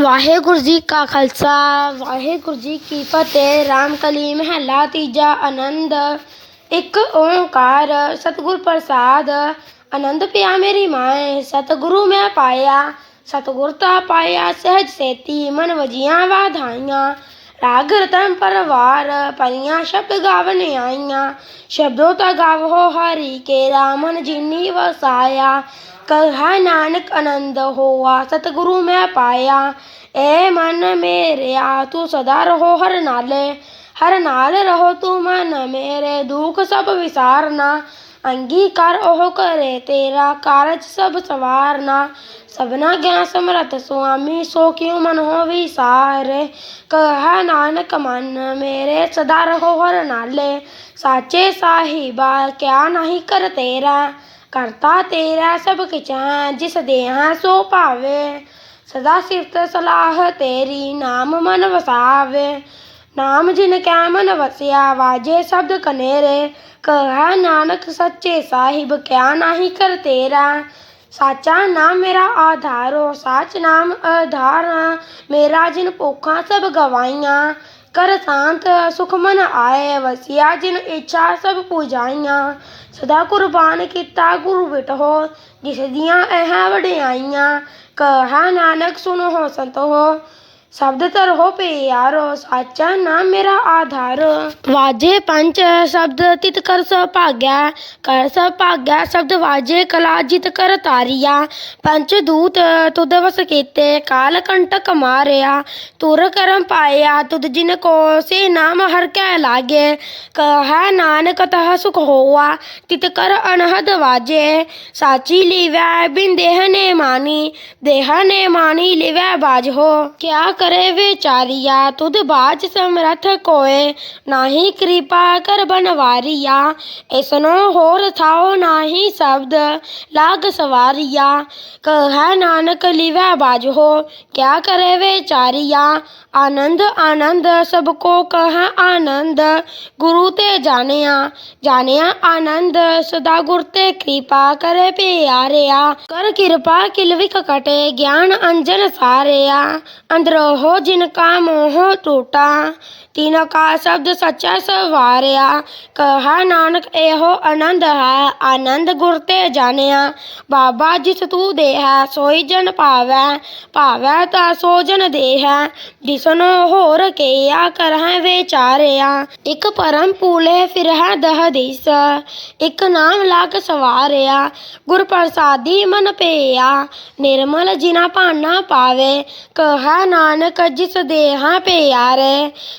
ਵਾਹਿਗੁਰੂ ਜੀ ਕਾ ਖਾਲਸਾ, ਵਾਹਿਗੁਰੂ ਜੀ ਕੀ ਫਤਿਹ ਰਾਮਕਲੀ ਮਹੱਲਾ ਤੀਜਾ ਆਨੰਦ, ਇੱਕ ਓੰਕਾਰ, ਸਤਿਗੁਰ ਪ੍ਰਸਾਦ, ਆਨੰਦ ਪਿਆ ਮੇਰੀ ਮਾਏ, ਸਤਿਗੁਰੂ ਮੈਂ ਪਾਇਆ, ਸਤਿਗੁਰ ਤਾ ਪਾਇਆ, ਸਹਿਜ ਸੇਤੀ, ਮਨ ਵਜੀਆਂ ਵਾਧਾਈਆਂ, ਰਾਗ ਰਤਨ ਪਰਵਾਰ, ਪਰੀਆਂ ਸ਼ਬਦ ਗਾਵਨ ਆਈਆਂ, ਸ਼ਬਦੋ ਤਾ ਗਾਵੋ ਹਰੀ ਕੇ, ਰਾਮਨ ਜਿਨੀ ਵਸਾਇਆ कहा नानक आनंद होआ, सतगुरु मैं पाया। ए मन मेरे आ तू सदा रहो हर नाले। हर नाल रहो तू मन मेरे, दुख सब विसारना। अंगीकार ओह करे तेरा, कारज सब सवारना। सबना ज्ञान समरत स्वामी, सो क्यों मन हो विसारे? कह नानक मन मेरे, सदा रहो हर नाले। साचे साहिबा, क्या नहीं कर तेरा? ਕਰਤਾ ਤੇਰਾ ਸਭ ਕਿਛੈ ਜਿਸ ਦੇਹਾ ਸੋ ਭਾਵੇ। ਸਦਾ ਸਿਫਤ ਸਲਾਹ ਤੇਰੀ, ਨਾਮ ਮਨ ਵਸਾਵੇ। ਨਾਮ ਜਿਨ ਕੈ ਮਨ ਵਸਿਆ, ਵਾਜੇ ਸ਼ਬਦ ਕਨੇਰੇ। ਕਹਾ ਨਾਨਕ ਸੱਚੇ ਸਾਹਿਬ, ਕਿਆ ਨਹੀਂ ਕਰ ਤੇਰਾ। ਸਾਚਾ ਨਾਮ ਮੇਰਾ ਆਧਾਰੋ, ਸਾਚ ਨਾਮ ਆਧਾਰ ਮੇਰਾ ਜਿਨ ਭੁੱਖਾਂ ਸਭ ਗਵਾਈਆਂ। कर शांत सुखमन आए वसिया जिन इच्छा सब ਪੁਜਾਈਆਂ। ਸਦਾ ਕੁਰਬਾਨ ਕੀਤਾ ਗੁਰੂ ਬਿਟਹੋ, ਜਿਸ ਦੀਆਂ ਇਹ ਵਡਿਆਈਆਂ। ਕਹਾ ਨਾਨਕ ਸੁਣੋ ਸੰਤੋ शब्दतर तो हो पे यारो साचा नाम मेरा आधार। वाजे पंच, शब्द तित कर सभाग्या। कर सभाग्या, शब्द वाजे, कला जित कर तारिया। पंच दूत, तुद वस केते, काल कंटक मारया। तुर करम पाया, तुद जिनको से नाम हर कह लागे। कह नानक तह सुख होआ, तित कर अनहद वाजे। साची लिवै, बिन देह ने मानी। देह ने मानी, लिवै बाज हो क्या कर करे वेचारिया तुध बाज समरथ कोय नाही कृपा कर बनवारिया, ऐसनो होर थाओ नाही शब्द लाग सवारिया। कह नानक लिवा बाजहो, क्या करे वेचारिया। आनंद आनंद, सबको कह आनंद। गुरु ते जानिया जानिया आनंद। सदा गुर ते कृपा करे प्यारिया। कर कृपा किलविक कटे, ज्ञान अंजन सारिया। अंदरो ਸਾਰਿਆ ਅੰਦਰੋ ਹੋ ਜਿਨ ਕਾ ਮੋਹ ਟੂਟਾ, ਤਿਨ ਕਾ ਸ਼ਬਦ ਸੱਚਾ ਸਵਾਰਿਆ। ਕਹਾ ਨਾਨਕ ਇਹੋ ਆਨੰਦ ਹੈ, ਆਨੰਦ ਗੁਰ ਤੇ ਜਾਣਿਆ। ਬਾਬਾ ਜਿਸ ਤੂੰ ਦੇ ਹੈ ਸੋਈ ਜਨ ਭਾਵੈ ਭਾਵੈ ਤਾ ਸੋ ਜਨ ਦੇ ਜਿਸਨੋ ਹੋਰ ਕੀਆ ਕਰਹਿ ਵਿਚਾਰਿਆ। ਇਕ ਪਰਮ ਪੂਲੇ ਫਿਰਹਿ ਦਹ ਦਿਸ, ਇਕ ਨਾਮ ਲਾਗ ਸਵਾਰਿਆ। ਗੁਰ ਪ੍ਰਸਾਦੀ ਮਨ ਪਈਆ ਨਿਰਮਲ ਜਿਨਾ ਭਾਨਾ ਪਾਵੇ। ਕਹਾ ਨਾਨਕ नानक जिस देहा प्यार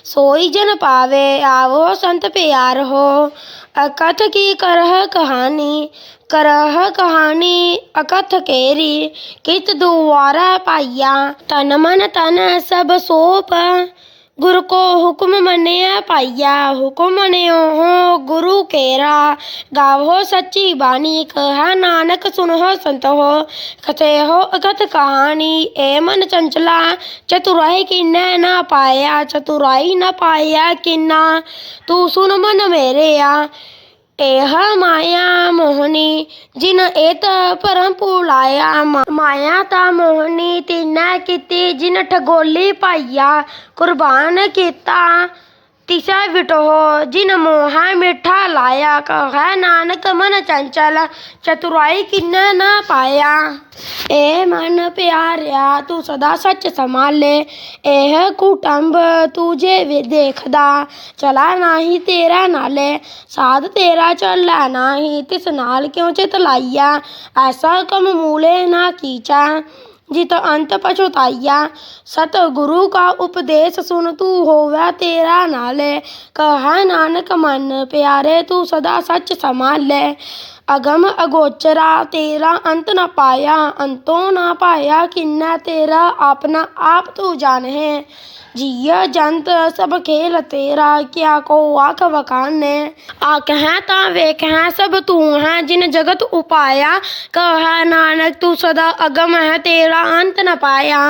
सोई जन पावे, आवो संत प्यार हो। अकथ की करह कहानी करह कहानी अकथ केरी, कित दुआरा पाइया, तन मन तन सब सोप। गुरु को हुक्म मन्या पाइया, हुक्म ने हो गुरु केरा। गावो सच्ची बानी कह नानक सुनो संत हो कथे हो अगत कहानी ए मन चंचला, चतुराई किन्ना न पाया, चतुराई न पाया किन्ना। तू सुन मन मेरे आ ਇਹ ਮਾਇਆ ਮੋਹਨੀ, ਜਿਨ ਏਤ ਪਰਮ ਭੁਲਾਇਆ। ਮਾ- ਮਾਇਆ ਤਾ ਮੋਹਨੀ, ਤਿਨੈ ਕੀਤੀ ਜਿਨ ਠਗੋਲੀ ਪਾਈਆ। ਕੁਰਬਾਨ ਕੀਤਾ ਤਿਸਾ ਵਿਟੋ ਜਿਨ ਮੋਹਾ ਮਿੱਠਾ ਲਾਇਆ ਕਹੈ ਨਾਨਕ ਮਨ ਚੰਚਲ, ਚਤੁਰਾਈ ਕਿਨੈ ਨਾ ਪਾਇਆ। ਏ ਮਨ ਪਿਆਰਿਆ, ਤੂੰ ਸਦਾ ਸੱਚ ਸੰਭਾਲੇ, ਇਹ ਕੁਟੰਬ ਤੂੰ ਜੇ ਵੇ ਦੇਖਦਾ। ਚਲਾ ਨਹੀਂ ਤੇਰਾ ਨਾਲੇ, ਸਾਧ ਤੇਰਾ ਚੱਲਾ ਨਹੀਂ, ਤਿਸ ਨਾਲ ਕਿਉ ਚਿਤ ਲਾਈਆ? ਐਸਾ ਕਮ ਮੂਲੇ ਨਾ ਕੀਚਾ। ਜਿਤ ਅੰਤ ਪਛੁਤਾਈਆ, ਸਤ ਗੁਰੂ ਕਾ ਉਪਦੇਸ਼ ਸੁਨ ਤੂੰ ਹੋਵੈ ਤੇਰਾ ਨਾਲੇ, ਕਹਾ ਨਾਨਕ ਮਨ, ਪਿਆਰੇ ਤੂੰ ਸਦਾ ਸੱਚ अगम अगोचरा तेरा अंत न पाया अंतो ना पाया किन्ना तेरा अपना आप तू जान है जिया जंत सब खेल तेरा क्या को आख वकान ने आख है ता वेख है सब तू है जिन जगत उपाया कह नानक तू सदा अगम है तेरा अंत न पाया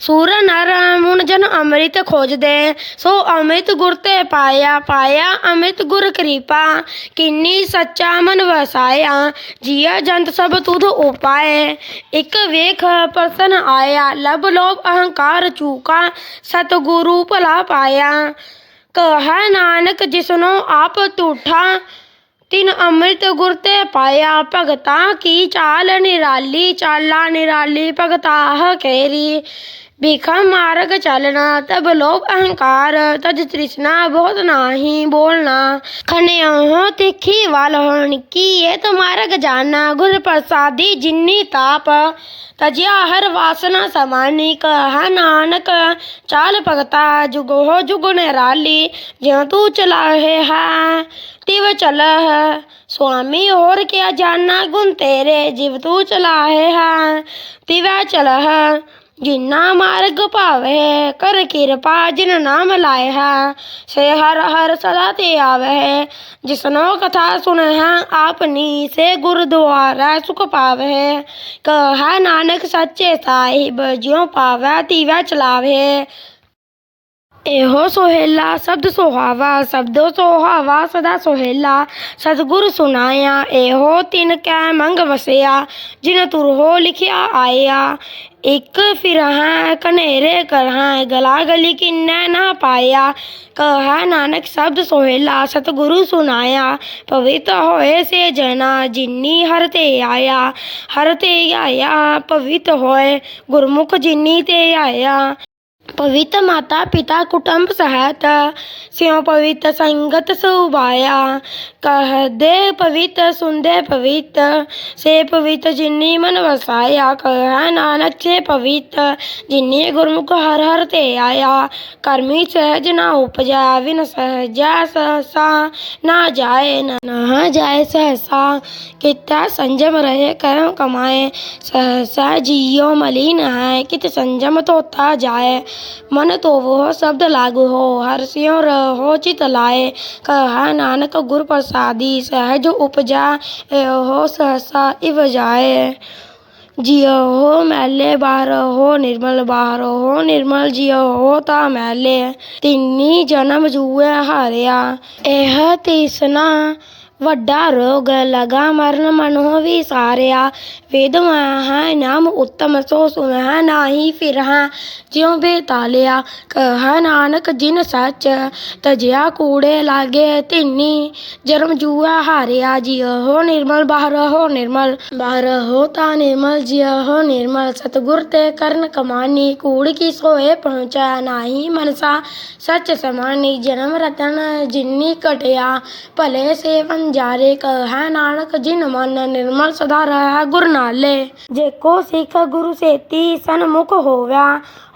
सूर नर मुन जन अमृत खोज दे सो अमृत गुर ते पाया पाया अमृत गुर कृपा किन्नी सच्चा मन वसाया आया। जिया जंत सब तुध उपाय एक वेख प्रसन्न आया। लभ लोभ अहंकार चूका। सतगुरु भला पाया। कह नानक जिसनो आप तूठा। तिन अमृत गुरते पाया। भगता की चाल निराली। चाला निराली भगता केरी। भीखा मार्ग चलना, तब लोभ अहंकार। तज तृष्णा बहुत नाही बोलना। खने हो तिखी वाल की, ये तो मार्ग जाना। गुरु प्रसादी जिन्नी ताप, तजिया हर वासना समानी। कहा नानक, चाल पगता जुगो हो जुग निराली ज्यो तू चला है हा तिव चल स्वामी और क्या जाना, गुण तेरे, जीव तू चला है हा तिव चल ਜਿਨਾ ਮਾਰਗ ਭਾਵੇ ਕਰ ਕਿਰਪਾ ਜਿਨ ਨਾਮ ਲਾਏ ਹੈ ਸੇ ਹਰ ਹਰ ਸਦਾ ਤੇ ਆਵੇ ਜਿਸਨੋ ਕਥਾ ਸੁਨੇ ਹੈ ਆਪਨੀ ਸੇ ਗੁਰਦੁਆਰਾ ਸੁਖ ਪਾਵੇ ਕਹਾ ਨਾਨਕ ਸੱਚੇ ਸਾਹਿਬ ਜਿਉ ਪਾਵੇ ਤਿਵੈ ਚਲਾਵੇ ਇਹੋ ਸੋਹੇਲਾ ਸ਼ਬਦ ਸੁਹਾਵਾ ਸ਼ਬਦੋ ਸੁਹਾਵਾ ਸਦਾ ਸੋਹੇਲਾ ਸਤਿਗੁਰ ਸੁਨਾਇਆ ਇਹੋ ਤਿਨ ਕੈ ਮੰਗ ਵਸਿਆ ਜਿਨ ਤੁਰ ਹੋ ਲਿਖਿਆ ਆਇਆ ਇੱਕ ਫਿਰਹਾਂ ਕਨੇਰੇ ਕਰਹਾਂ ਗਲਾ ਗਲੀ ਕਿੰਨੈ ਨਾ ਪਾਇਆ। ਕਹਾ ਨਾਨਕ ਸ਼ਬਦ ਸੋਹੇਲਾ, ਸਤਿਗੁਰੂ ਸੁਨਾਇਆ ਪਵਿੱਤ ਹੋਏ ਸੇ ਜਨਾ, ਜਿਨੀ ਹਰ ਤੇ ਆਇਆ। ਹਰ ਤੇ ਆਇਆ, ਪਵਿੱਤ ਹੋਏ ਗੁਰਮੁਖ ਜਿਨੀ ਤੇ ਆਇਆ। पवित्र माता पिता कुटुंब सहायता सिंह पवित्र संगत सुभाया कह दे पवित्र, सुन दे पवित्र, से पवित्र जिन्नी मन वसाया। कह नानक, से पवित्र जिन्नी गुरमुख हर हर ते आया। कर्मी सहज ना उपजा विन सहजा सहसा ना जाए, न नहा जाए सहसा। कितना संजम रहे कह कमाए, सहसा जियो मलिन है कित संजम तोता जाए। मन तो वह शब्द लागू हो हर्षियो रहो चित लाए। कह नानक गुर प्रसादी, सहज उपजा हो सहसा इव जाए। जियो हो मैले बाहर हो निर्मल बाहर हो निर्मल, जियो हो ता मैले। तिन्नी जन्म जुए हारिया, एह तीसना ਵੱਡਾ ਰੋਗ ਲਗਾ ਮਰਨ ਮਨ ਹੋ ਵਿਸਾਰਿਆ ਵੇਦ ਹੈ ਨਾਮ ਉੱਤਮ ਸੋ ਸੁਨਹਿ ਨਾਹੀ ਫਿਰਹਾ ਜਿਉ ਬੇਤਾਲਿਆ ਕਹ ਨਾਨਕ ਜਿਨ ਸੱਚ ਤਜਿਆ ਕੂੜੇ ਲਾਗੇ ਤਿੰਨੀ ਜਨਮ ਜੂਆ ਹਾਰਿਆ ਜਿਉ ਹੋ ਨਿਰਮਲ ਬਾਹਰ ਹੋ ਨਿਰਮਲ ਬਾਹਰ ਹੋ ਤਾ ਨਿਰਮਲ ਜਿਉ ਹੋ ਨਿਰਮਲ ਸਤਗੁਰ ਤੇ ਕਰਨ ਕਮਾਨੀ ਕੂੜ ਕੀ ਸੋਏ ਪਹੁੰਚਾ ਨਾਹੀ ਮਨਸਾ ਸੱਚ ਸਮਾਨੀ ਜਨਮ ਰਤਨ ਜਿਨੀ ਕਟਿਆ ਭਲੇ ਸੇ ਵੰਜਾਰੇ ਕਹੈ ਨਾਨਕ ਜਿਨ ਮਨ ਨਿਰਮਲ ਸਦਾ ਰਹਿ ਗੁਰ ਨਾਲੇ ਜੇ ਕੋ ਸਿੱਖ ਗੁਰੂ ਸੇਤੀ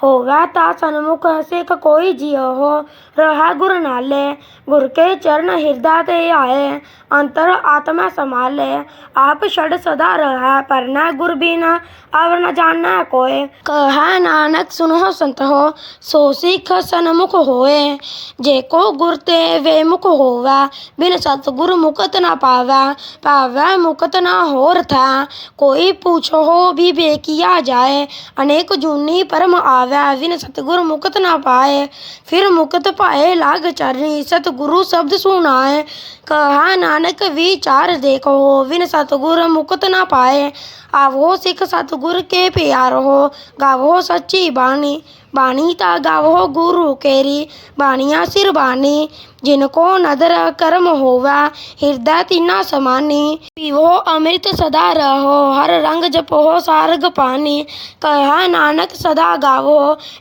होगाता सन्मुख सिख कोई जियो हो। रहा गुरु नाले, गुर के चरण हृदय ते आए। अंतर आत्मा संभाले। आप षड सदा रहा, पर न गुर बिना, और न जाना कोई कहा नानक सुनो संत हो, सो सिख सन्मुख होए। जे को गुर ते वे मुख होवा, बिन सतगुर मुकत न पावा। पावा मुकत न होर था। कोई पूछो हो भी बेकिया जाए। अनेक जूनी परम आ ਆਵੈ ਬਿਨ ਸਤਿਗੁਰ ਮੁਕਤ ਨਾ ਪਾਏ। ਫਿਰ ਮੁਕਤ ਪਾਏ ਲਾਗ ਚਰਨੀ, ਸਤਿਗੁਰੂ ਸ਼ਬਦ ਸੁਣਾਏ। ਕਹਾ ਨਾਨਕ ਵਿਚਾਰ ਦੇਖੋ ਵਿਨ ਸਤਿਗੁਰ ਮੁਕਤ ਨਾ ਪਾਏ। ਆਵੋ ਸਿੱਖ ਸਤਿਗੁਰ ਕੇ ਪਿਆਰ ਹੋ ਗਾਵੋ ਸੱਚੀ ਬਾਣੀ। बानी ता गावो गुरु केरी बाणिया सिर बानी जिनको नदर कर्म होवा हृदय तिना समानी पीवो अमृत सदा रहो हर रंग जपो सार्ग पानी कहा नानक सदा गावो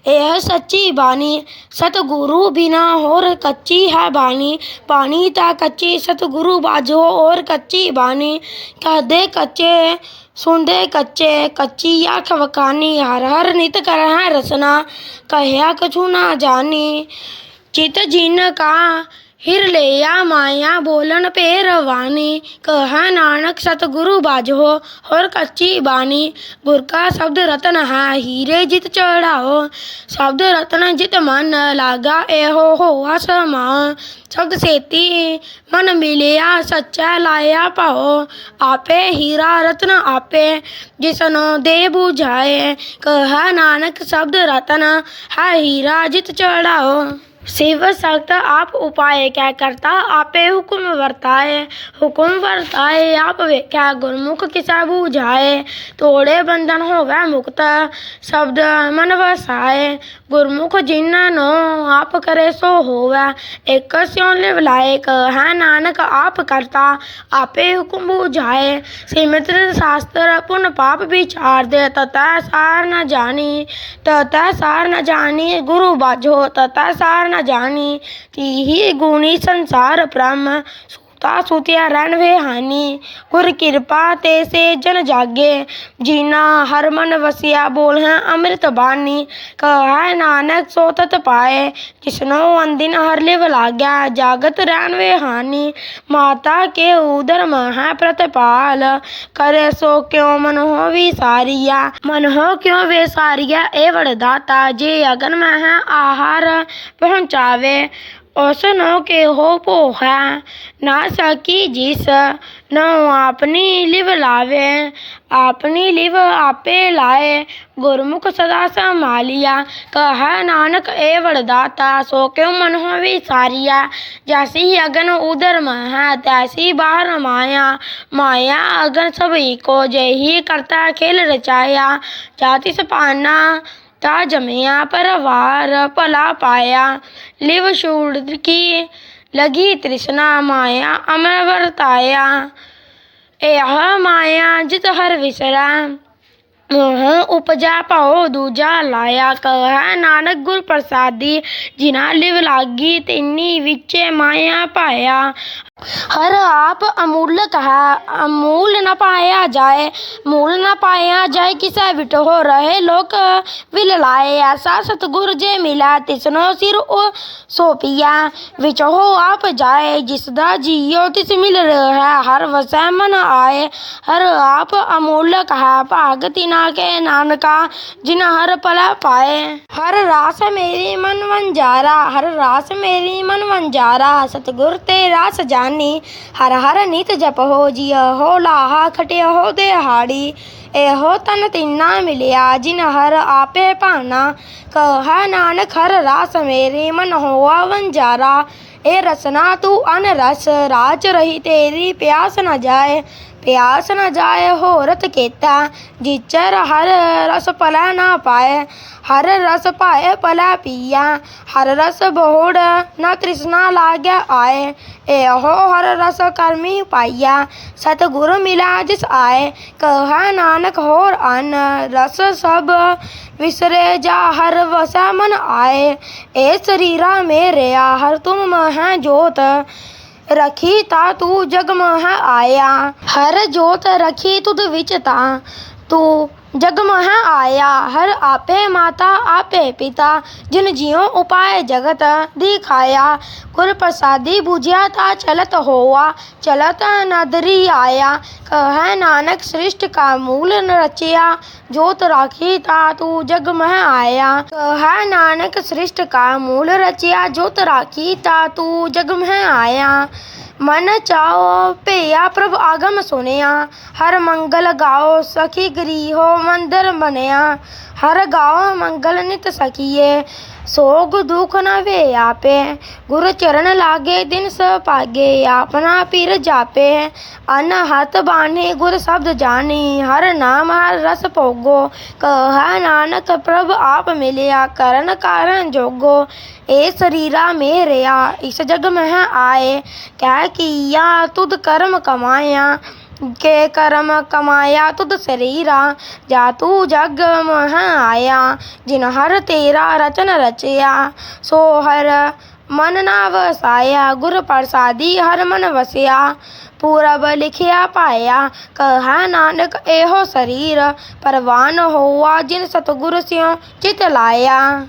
यह सच्ची बानी सतगुरु बिना होर कच्ची है बानी बानी ता कच्ची सतगुरु बाजो और कच्ची बानी कह दे कच्चे सुंदे कच्चे, कच्ची या खवकानी हर हर नित करह रसना, कहया कछु ना जानी, चित जिन का हिर लिया माया बोलन पे रवानी कहा नानक सतगुरु बाजो और कच्ची बानी। गुर का शब्द रतन है, हीरे जित चढ़ाओ। शब्द रतन जित मन लागा, एहो हो समा शब्द सेती मन मिलिया, सच्चा लाया पाओ। आपे हीरा रत्न आपे, जिसनो दे बुझाए। कहा नानक शब्द रतन है, हीरा जित चढ़ाओ। शिव सख्त आप उपाय क्या करता? आपे हुक्म वरताए हुक्म वरताए, आप वेख्या गुरमुख किसा बूझाए? तोड़े बंधन होवे मुक्त, शब्द मन वसाए। गुरमुख जिन्नो आप करे सो होवे, एक स्यों लायक, है नानक आप करता, आपे हुक्म बूझाए। सीमित शास्त्र पुन पाप विचार दे तथा सार न जानी तथा सार न जानी, गुरु बाझो तथा सार न जानी। तीही गुणी संसार ब्रह्म सुता सुतिया रन वे हानि। गुर कृपा ते से जन जागे। जीना हर मन वसिया बोल है अमृत बानी। कह नानक सो तत पाए। जिसनो अंदिन हर लिव लाग्या जागत रन वे हानि। माता के उदर मह प्रतिपाल। करे सो क्यों मन हो विसारिया। मन हो क्यों वे सारिया ए वरदाता जे अगन मह आहार पहुँचावे। उसनो के हो पोहा, ना सकी जिस, न अपनी लिव लावे। अपनी लिव आपे लाए, गुरमुख सदा संभालिया। कह नानक ए वरदाता, सो क्यों मन हो विसारिया? जैसी अगन उदर मह, तैसी बाहर माया। माया अगन सभी को जय ही करता खेल रचाया। जाति सपाना ता जमिया परवार भला पाया। लिव शूड़ की लगी तृष्णा माया अमर वरताया। यह माया जित हर विसरा। मोह उपजा पाओ दूजा लाया। कह नानक गुर प्रसादी जिना लिव लागी तिन्नी विचे माया पाया। हर आप अमूल कहा, अमूल न पाया जाए मूल न पाया जाए, किसा बिट हो रहे लोक विल लाए। ऐसा सतगुर जे मिला, तिसनो सिर ओ सोपिया। विच हो आप जाए, जिसदा जियो तिस मिल रहा, हर वसै मन आए। हर आप अमूल कहा भागति ना के नानका, जिन हर पला पाए। हर रास मेरी मन वंजारा, हर रास मेरी मन वंजारा, सतगुर ते रास ਦਾਨੀ ਹਰ ਹਰ ਨਿਤ ਜਪ ਹੋ ਜੀ ਹੋ, ਲਾਹਾ ਖਟਿਓ ਦੇ ਹਾੜੀ ਇਹੋ ਤਨ ਤਿੰਨਾ ਮਿਲਿਆ, ਜਿਨ ਹਰ ਆਪੇ ਭਾਣਾ। ਕਹਾ ਨਾਨਕ ਹਰ ਰਾਸ ਮੇਰੇ, ਮਨ ਹੋਆ ਵੰਜਾਰਾ। ਏ ਰਸਨਾ ਤੂੰ ਅਨ ਰਸ ਰਾਚ ਰਹੀ ਤੇਰੀ ਪਿਆਸ ਨਾ ਜਾਏ। प्यास न जाय होरत केता जिचर हर रस पला न पाए, हर रस पाए पला पिया, हर रस बहुत न तृष्णा लाग आए ए हो हर रस कर्मी पाइया, सतगुरु मिला जिस आए, कह नानक होर अन रस सब विसरे जा हर वसा मन आए ए शरीरा मेरे हर तुम मह जोत रखी ता तू जग मह आया हर जोत रखी तुद विच ता तू जग मह आया। हर आपे माता, आपे पिता, जिन जियो उपाय जगत दिखाया। गुर प्रसादी बुझिया ता चलत होवा चलत नदरी आया। कह नानक सृष्ट का मूल रचिया, जोत राखी ता तू जग मह आया। कह नानक सृष्ट का मूल रचिया, जोत राखी ता तू जग मह आया। ਮਨ ਚਾਓ ਭਇਆ ਪ੍ਰਭ ਆਗਮ ਸੁਨਿਆ, ਹਰ ਮੰਗਲ ਗਾਓ ਸਖੀ ਗਰੀਹੋ ਮੰਦਰ ਬਣਿਆ ਹਰ ਗਾਓ ਮੰਗਲ ਨਿਤ ਸਖੀਏ, ਸੋਗ ਦੁਖ ਨ ਵੇ ਆਪੇ, ਗੁਰ ਚਰਨ ਲਾਗੇ ਦਿਨ ਸਭਾਗੇ ਆਪਣਾ ਪੀਰ ਜਾਪੇ ਅਨ ਹੱਥ ਬਾਣੇ ਗੁਰ ਸ਼ਬਦ ਜਾਣੀ, ਹਰ ਨਾਮ ਹਰ ਰਸ ਭੋਗੋ, ਕਹਾ ਨਾਨਕ ਪ੍ਰਭ ਆਪ ਮਿਲਿਆ, ਕਰਨ ਕਾਰਨ ਜੋਗੋ ए शरीरा मेरिया इस जग में आए। क्या किया, तुद कर्म कमाया। के कर्म कमाया, तुद शरीरा। जा तू जग मह आया, जिन हर तेरा रचन रचया। सो हर मन ना वसाया गुर प्रसादी हर मन वसया। पूरब लिखिया पाया, कह नानक, एहो शरीर। परवान होआ जिन सतगुर स्यों चित लाया।